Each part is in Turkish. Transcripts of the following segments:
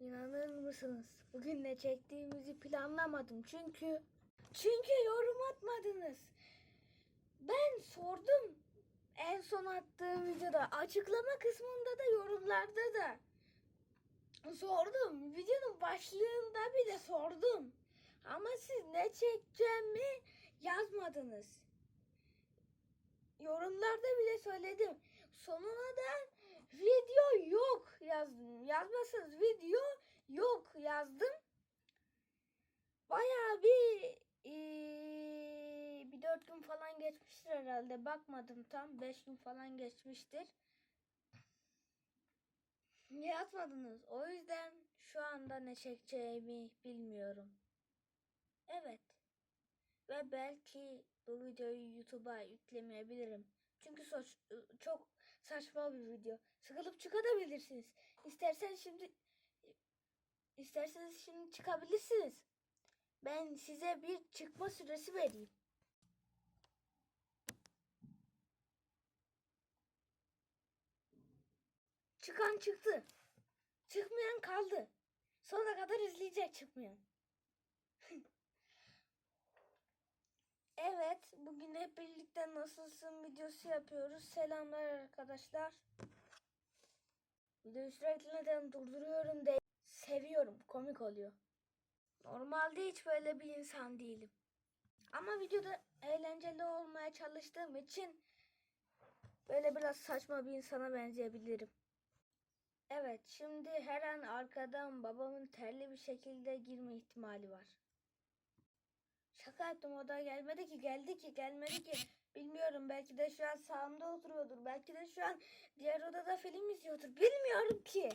İnanır mısınız? Bugün ne çektiğimizi planlamadım çünkü çünkü yorum atmadınız. Ben sordum en son attığım videoda açıklama kısmında da yorumlarda da sordum. Videonun başlığında bile sordum. Ama siz ne çekeceğimi yazmadınız. Yorumlarda bile söyledim. Sonuna da video yok yazdım. Yazmasanız video yok yazdım. Bayağı bir eee, bir dört gün falan geçmiştir herhalde. Bakmadım tam. Beş gün falan geçmiştir. Niye atmadınız? O yüzden şu anda ne çekeceğimi bilmiyorum. Evet. Ve belki bu videoyu YouTube'a yüklemeyebilirim. Çünkü soç, çok saçma bir video. Sıkılıp çıkabilirsiniz. İsterseniz şimdi isterseniz şimdi çıkabilirsiniz. Ben size bir çıkma süresi vereyim. Çıkan çıktı. Çıkmayan kaldı. Sonuna kadar izleyecek çıkmayan. Evet, bugün hep birlikte nasılsın videosu yapıyoruz. Selamlar arkadaşlar. Videoyu sürekli neden durduruyorum de seviyorum, komik oluyor. Normalde hiç böyle bir insan değilim. Ama videoda eğlenceli olmaya çalıştığım için böyle biraz saçma bir insana benzeyebilirim. Evet, şimdi her an arkadan babamın terli bir şekilde girme ihtimali var. Şaka yaptım o da gelmedi ki geldi ki gelmedi ki bilmiyorum belki de şu an sağımda oturuyordur belki de şu an diğer odada film izliyordur bilmiyorum ki.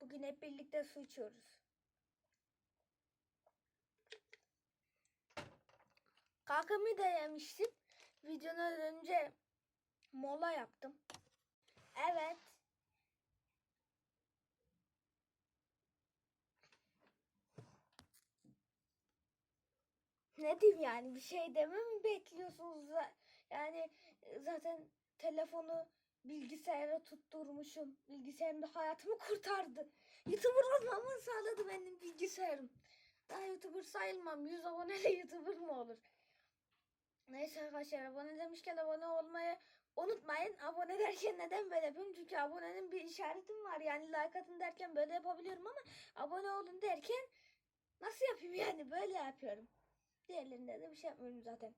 Bugün hep birlikte su içiyoruz. Kakamı da yemiştim. Videodan önce mola yaptım. Evet. Ne diyeyim yani bir şey deme mi bekliyorsunuz? Yani e, zaten telefonu bilgisayara tutturmuşum. Bilgisayarım da hayatımı kurtardı. YouTuber olmamı sağladı benim bilgisayarım. Daha YouTuber sayılmam. 100 aboneli YouTuber mı olur? Neyse arkadaşlar abone demişken abone olmayı unutmayın. Abone derken neden böyle yapıyorum? Çünkü abonenin bir işaretim var. Yani like atın derken böyle yapabiliyorum ama abone olun derken nasıl yapayım yani? Böyle yapıyorum. Diğerlerinde de bir şey yapmıyorum zaten.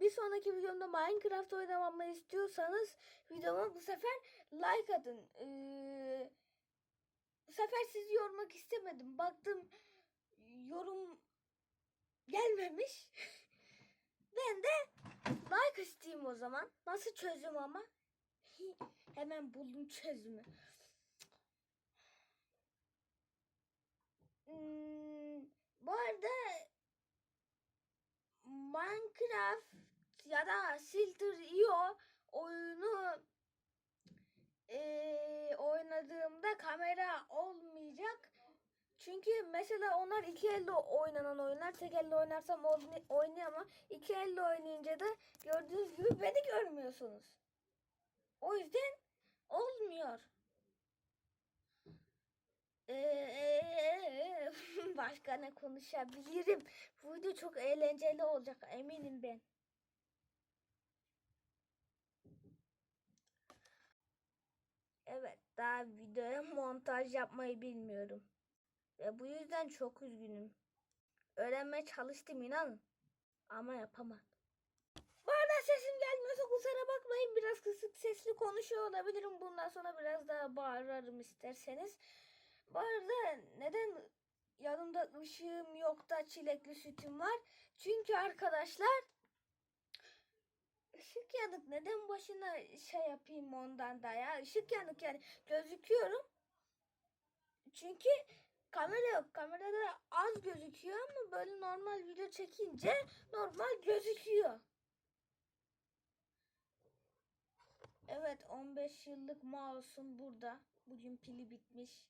Bir sonraki videomda Minecraft oynamamı istiyorsanız videoma bu sefer like atın. Ee, bu sefer sizi yormak istemedim. Baktım yorum gelmemiş. ben de like isteyeyim o zaman. Nasıl çözüm ama? Hemen buldum çözümü. Hmm, bu arada Minecraft ya da Silter.io oyunu eee, oynadığımda kamera olmayacak. Çünkü mesela onlar iki elle oynanan oyunlar. Tek elle oynarsam oyna- oynayamam. İki elle oynayınca da gördüğünüz gibi beni görmüyorsunuz. O yüzden olmuyor. Ee, ne konuşabilirim? Bu video çok eğlenceli olacak eminim ben. Evet, daha videoya montaj yapmayı bilmiyorum. Ve bu yüzden çok üzgünüm. Öğrenmeye çalıştım inanın. Ama yapamadım. Bu arada sesim gelmiyorsa kusura bakmayın. Biraz kısık sesli konuşuyor olabilirim. Bundan sonra biraz daha bağırırım isterseniz. Bu arada neden yanımda ışığım yok da çilekli sütüm var? Çünkü arkadaşlar ışık yanık. Neden başına şey yapayım ondan da ya? Işık yanık yani gözüküyorum. Çünkü kamera yok. Kamerada az gözüküyor ama böyle normal video çekince normal gözüküyor. Evet 15 yıllık mouse'um burada. Bugün pili bitmiş.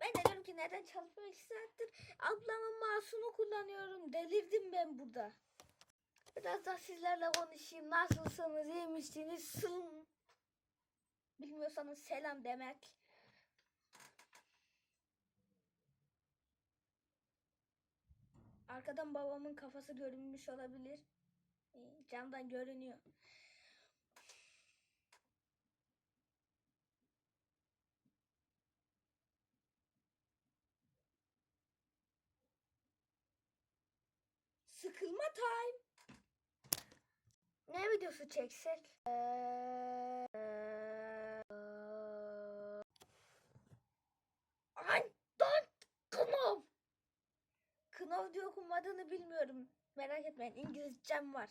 Ben de diyorum ki neden çalışmıyor iki saattir? Ablamın masunu kullanıyorum. Delirdim ben burada. Biraz da sizlerle konuşayım. Nasılsınız? İyi misiniz? Sın. Bilmiyorsanız selam demek. Arkadan babamın kafası görünmüş olabilir. Camdan görünüyor. Sıkılma time. Ne videosu çeksek? Ee, Ay, don't Knov. Knov diye okunmadığını bilmiyorum. Merak etmeyin İngilizcem var.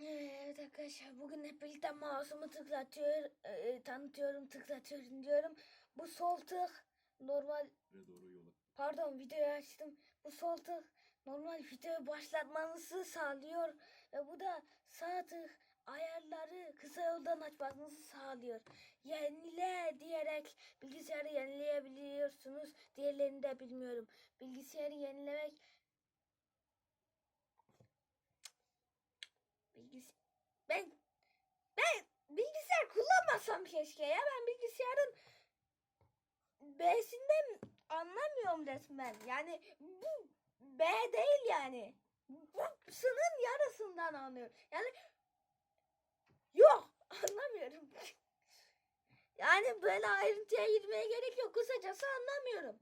Evet arkadaşlar bugün hep birlikte mouse'umu tıklatıyor, e, tanıtıyorum, tıklatıyorum diyorum. Bu sol tık normal ve doğru yola. Pardon videoyu açtım. Bu sol tık normal videoyu başlatmanızı sağlıyor. Ve bu da sağ tık ayarları kısa yoldan açmanızı sağlıyor. Yenile diyerek bilgisayarı yenileyebiliyorsunuz. Diğerlerini de bilmiyorum. Bilgisayarı yenilemek bilgis ben ben bilgisayar kullanmasam keşke ya. Ben bilgisayarın B'sinden anlamıyorum resmen. Yani bu B değil yani. Bu sının yarısından anlıyorum. Yani yok anlamıyorum. Yani böyle ayrıntıya girmeye gerek yok. Kısacası anlamıyorum.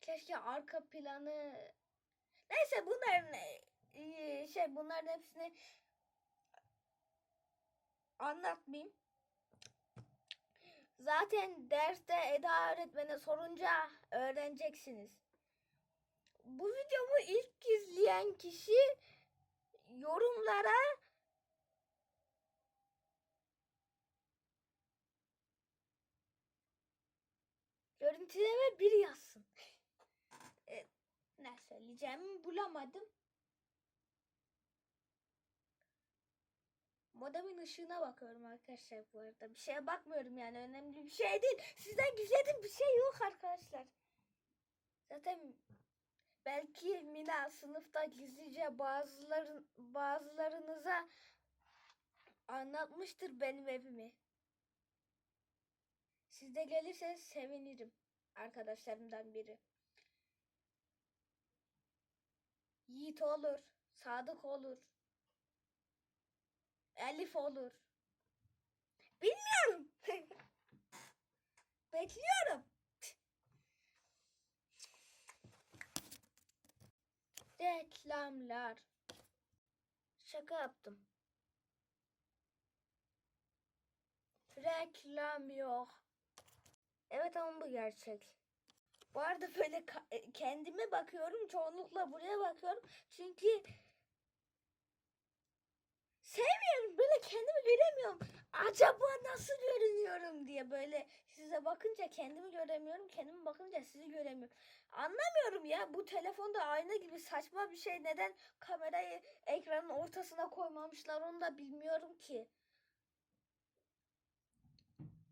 Keşke arka planı Neyse bunların e, şey bunların hepsini anlatmayayım. Zaten derste Eda öğretmene sorunca öğreneceksiniz. Bu videomu ilk izleyen kişi yorumlara görüntüleme bir yazsın. E, ne söyleyeceğimi bulamadım. Modemin ışığına bakıyorum arkadaşlar bu arada. Bir şeye bakmıyorum yani önemli bir şey değil. Sizden gizlediğim bir şey yok arkadaşlar. Zaten belki Mina sınıfta gizlice bazıların bazılarınıza anlatmıştır benim evimi. Siz de gelirseniz sevinirim arkadaşlarımdan biri. Yiğit olur, Sadık olur. Elif olur. Bilmiyorum. Bekliyorum. Reklamlar. Şaka yaptım. Reklam yok. Evet ama bu gerçek. Bu arada böyle kendime bakıyorum. Çoğunlukla buraya bakıyorum. Çünkü sevmiyorum. Böyle kendimi göremiyorum. Acaba nasıl görünüyorum diye böyle size bakınca kendimi göremiyorum. Kendime bakınca sizi göremiyorum. Anlamıyorum ya bu telefonda ayna gibi saçma bir şey. Neden kamerayı ekranın ortasına koymamışlar onu da bilmiyorum ki.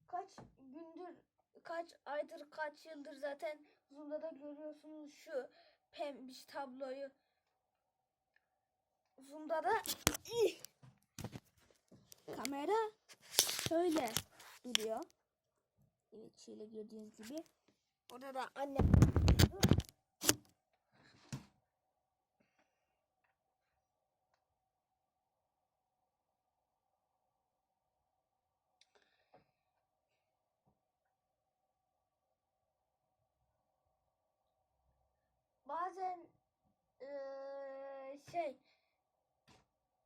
Kaç gündür, kaç aydır, kaç yıldır zaten Zoom'da da görüyorsunuz şu pembiş tabloyu. Zoom'da da! Kamera şöyle duruyor. Evet şöyle gördüğünüz gibi. Orada da annem bazen eee, şey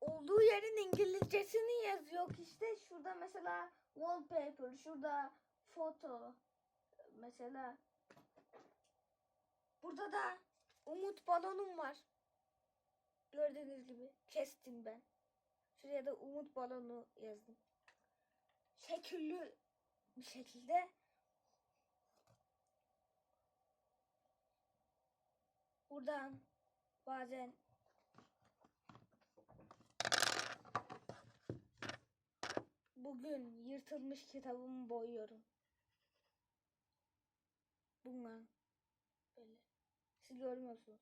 olduğu yerin İngilizcesini yazıyor. İşte şurada mesela wallpaper şurada foto mesela. Burada da umut balonum var. Gördüğünüz gibi kestim ben. Şuraya da umut balonu yazdım. Şekilli bir şekilde. Buradan bazen bugün yırtılmış kitabımı boyuyorum. Bununla böyle. Siz görmüyorsunuz.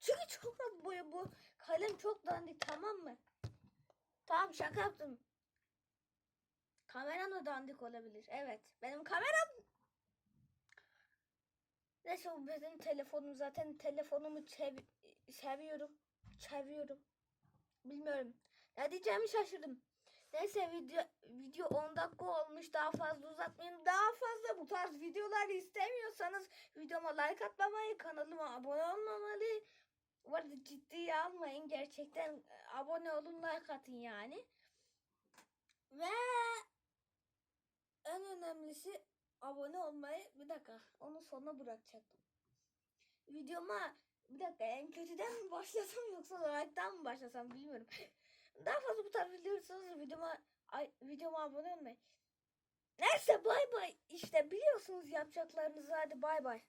Çünkü çok az boya bu kalem çok dandik tamam mı? Tamam şaka yaptım. Kameram da dandik olabilir. Evet. Benim kameram Neyse bu benim telefonum zaten telefonumu sev- seviyorum. Seviyorum. Bilmiyorum. Ne diyeceğimi şaşırdım. Neyse video video 10 dakika olmuş. Daha fazla uzatmayayım. Daha fazla bu tarz videolar istemiyorsanız videoma like atmamayı, kanalıma abone olmamalı. Bu arada ciddiye almayın. Gerçekten e, abone olun, like atın yani. Ve en önemlisi abone olmayı bir dakika onu sona bırakacaktım. Videoma bir dakika en kötüden mi başlasam yoksa like'tan mı başlasam bilmiyorum. Daha fazla bu tarz video istiyorsanız videoma ay, videoma abone olmayı. Neyse bay bay. İşte biliyorsunuz yapacaklarınızı hadi bay bay.